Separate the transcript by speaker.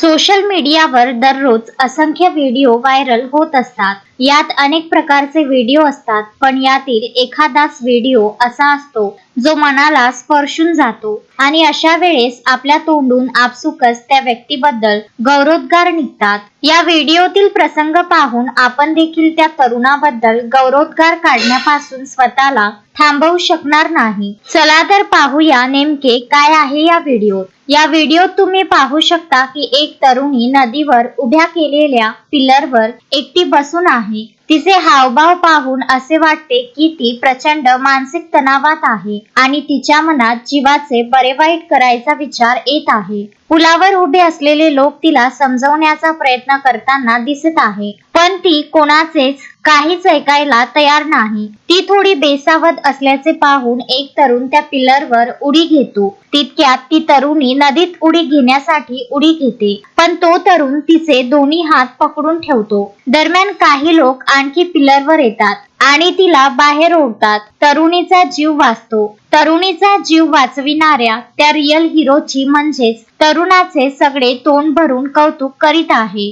Speaker 1: Social मीडियावर दररोज असंख्य व्हिडिओ व्हायरल होत असतात. यात अनेक प्रकारचे व्हिडिओ असतात पण यातील एखादाच व्हिडिओ असा असतो जो मनाला स्पर्शून जातो. आणि अशा वेळेस आपल्या तोंडून आपसुकच त्या व्यक्तीबद्दल गौरवोद्गार निघतात. या व्हिडिओतील प्रसंग पाहून आपण देखील त्या तरुणाबद्दल गौरवोद्गार काढण्यापासून स्वतःला थांबवू शकणार नाही. चला तर पाहूया नेमके काय आहे या व्हिडिओत या व्हिडिओत तुम्ही पाहू शकता की एक तरुणी नदीवर उभ्या केलेल्या पिलरवर एकटी बसून आहे. तिचे हावभाव पाहून असे वाटते की ती प्रचंड मानसिक तणावात आहे आणि तिच्या मनात जीवाचे बरे वाईट करायचा विचार येत आहे. पुलावर उभे असलेले लोक तिला समजवण्याचा प्रयत्न करताना दिसत आहे. पण ती कोणाचेच काहीच ऐकायला तयार नाही. ती थोडी बेसावत असल्याचे पाहून एक तरुण त्या पिलरवर उडी घेतो. तितक्यात ती तरुणी नदीत उडी घेण्यासाठी उडी घेते. पण तो तरुण तिचे दोन्ही हात पकडून ठेवतो. दरम्यान काही लोक आणखी पिलरवर येतात आणि तिला बाहेर ओढतात. तरुणीचा जीव वाचतो. तरुणीचा जीव वाचविणाऱ्या त्या रिअल हिरोची म्हणजेच तरुणाचे सगळे तोंड भरून कौतुक करीत आहे.